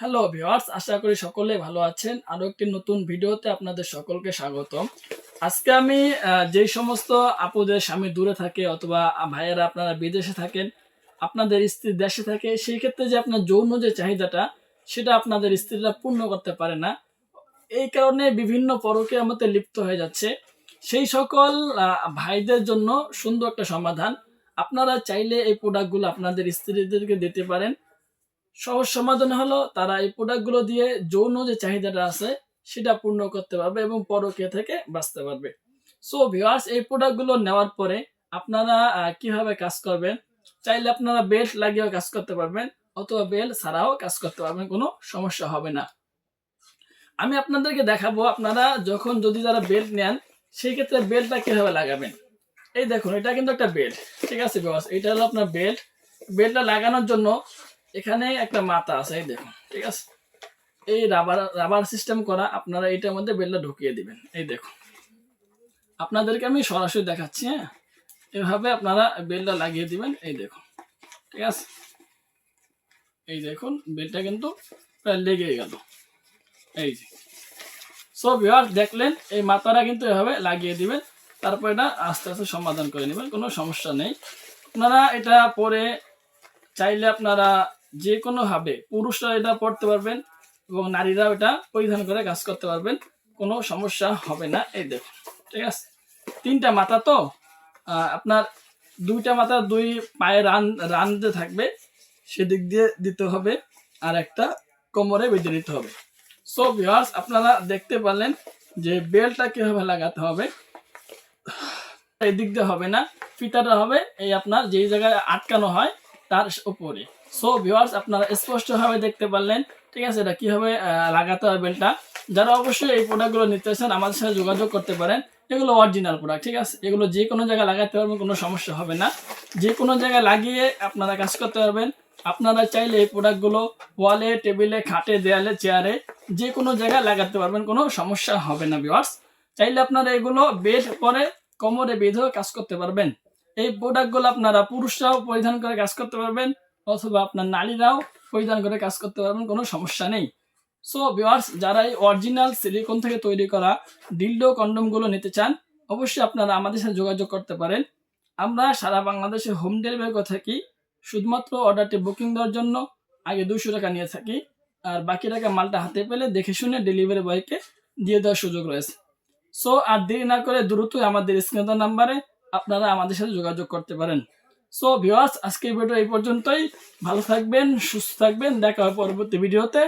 Hello viewers আশা করি সকলে ভালো আছেন। আরও একটি নতুন ভিডিওতে আপনাদের সকলকে স্বাগতম। আজকে আমি যেই সমস্ত আপুদের স্বামী দূরে থাকে অথবা ভাইয়েরা আপনারা বিদেশে থাকেন, আপনাদের স্ত্রী দেশে থাকে, সেই ক্ষেত্রে যে আপনার যৌন যে চাহিদাটা, সেটা আপনাদের স্ত্রীরা পূর্ণ করতে পারে না। এই কারণে বিভিন্ন পরকীয়ার মধ্যে লিপ্ত হয়ে যাচ্ছে। সেই সকল ভাইদের জন্য সুন্দর একটা সমাধান। আপনারা চাইলে এই প্রোডাক্টগুলো আপনাদের স্ত্রীদেরকে দিতে পারেন। সহজ সমাধান হলো তারা এই প্রোডাক্টগুলো দিয়ে যৌন যে চাহিদাটা আছে, সেটা পূর্ণ করতে পারবে এবং পরকীয়া থেকে বাঁচতে পারবে। সো ভিউয়ার্স এই প্রোডাক্টগুলো নেওয়ার পরে আপনারা কীভাবে কাজ করবেন? চাইলে আপনারা বেল্ট লাগিয়েও কাজ করতে পারবেন, অথবা বেল্ট ছাড়াও কাজ করতে পারবেন, কোনো সমস্যা হবে না। আমি আপনাদেরকে দেখাবো, আপনারা যখন যদি যারা বেল্ট নেন সেই ক্ষেত্রে বেল্টটা কীভাবে লাগাবেন? এই দেখুন, এটা কিন্তু একটা বেল্ট ঠিক আছে বস এটা হলো আপনার বেল্ট বেল্টটা লাগানোর জন্য এখানে একটা মাথা আছে, এই দেখুন, ঠিক আছে? এই রাবার রাবার সিস্টেম করা, আপনারা এটার মধ্যে বেল্টটা ঢুকিয়ে দিবেন, এই দেখুন। আপনাদেরকে আমি সরাসরি দেখাচ্ছি হ্যাঁ? এভাবে আপনারা বেল্টটা লাগিয়ে দিবেন, এই দেখুন, ঠিক আছে? এই দেখুন, বেল্টটা কিন্তু প্রায় লেগে গেল, এই যে। সো ভিউয়ার দেখলেন, এই মাথাটা কিন্তু এভাবে লাগিয়ে দিবেন, তারপর এটা আস্তে আস্তে সমাধান করে নেবেন, কোনো সমস্যা নেই। আপনারা এটা পরে চাইলে আপনারা যে কোনোভাবে পুরুষরা এটা পড়তে পারবেন এবং নারীরাও এটা পরিধান করে কাজ করতে পারবেন, কোনো সমস্যা হবে না। এই দেখুন, ঠিক আছে? তিনটা মাথা তো আপনার দুইটা মাথা দুই পায়ে রান রানতে থাকবে, সেদিক দিয়ে দিতে হবে আর একটা কোমরে বেঁধে নিতে হবে। সো ভিউয়ার্স আপনারা দেখতে পারলেন যে বেলটা কীভাবে লাগাতে হবে। এই দিক দিয়ে হবে না, ফিতাটা হবে, এই আপনার যেই জায়গায় আটকানো হয় তার উপরে সো ভিউয়ার্স আপনারা স্পষ্টভাবে দেখতে পারলেন, ঠিক আছে, এটা কীভাবে লাগাতে হবে বেলটা যারা অবশ্যই এই প্রোডাক্টগুলো নিতে চান, আমাদের সাথে যোগাযোগ করতে পারেন। এগুলো অরিজিনাল প্রোডাক্ট ঠিক আছে? এগুলো যে কোনো জায়গায় লাগাতে পারবেন, কোনো সমস্যা হবে না। যে কোনো জায়গায় লাগিয়ে আপনারা কাজ করতে পারবেন। আপনারা চাইলে এই প্রোডাক্টগুলো ওয়ালে টেবিলে খাটে, দেয়ালে চেয়ারে যে কোনো জায়গায় লাগাতে পারবেন, কোনো সমস্যা হবে না ভিউয়ার্স চাইলে আপনারা এগুলো বেড পরে কোমরে বেঁধেও কাজ করতে পারবেন। এই প্রোডাক্টগুলো আপনারা পুরুষরাও পরিধান করে কাজ করতে পারবেন, অথবা আপনার নারীরাও পরিধান করে কাজ করতে পারবেন, কোনো সমস্যা নেই। সো ভিউয়ার্স যারা এই অরিজিনাল সিলিকন থেকে তৈরি করা ডিল্ডো কন্ডমগুলো নিতে চান, অবশ্যই আপনারা আমাদের সাথে যোগাযোগ করতে পারেন। আমরা সারা বাংলাদেশে হোম ডেলিভারি করে থাকি, শুধুমাত্র অর্ডারটি বুকিং দেওয়ার জন্য, আগে দুশো টাকা নিয়ে থাকি, আর বাকি টাকা মালটা হাতে পেলে দেখে শুনে ডেলিভারি বয়কে দিয়ে দেওয়ার সুযোগ রয়েছে। সো আর দেরি না করে দ্রুতই আমাদের স্ক্রিন নাম্বারে আপনারা আমাদের সাথে যোগাযোগ করতে পারেন। সো ভিওয়ার্স আজকের ভিডিও এই পর্যন্তই। ভালো থাকবেন, সুস্থ থাকবেন। দেখা হবে পরবর্তী ভিডিওতে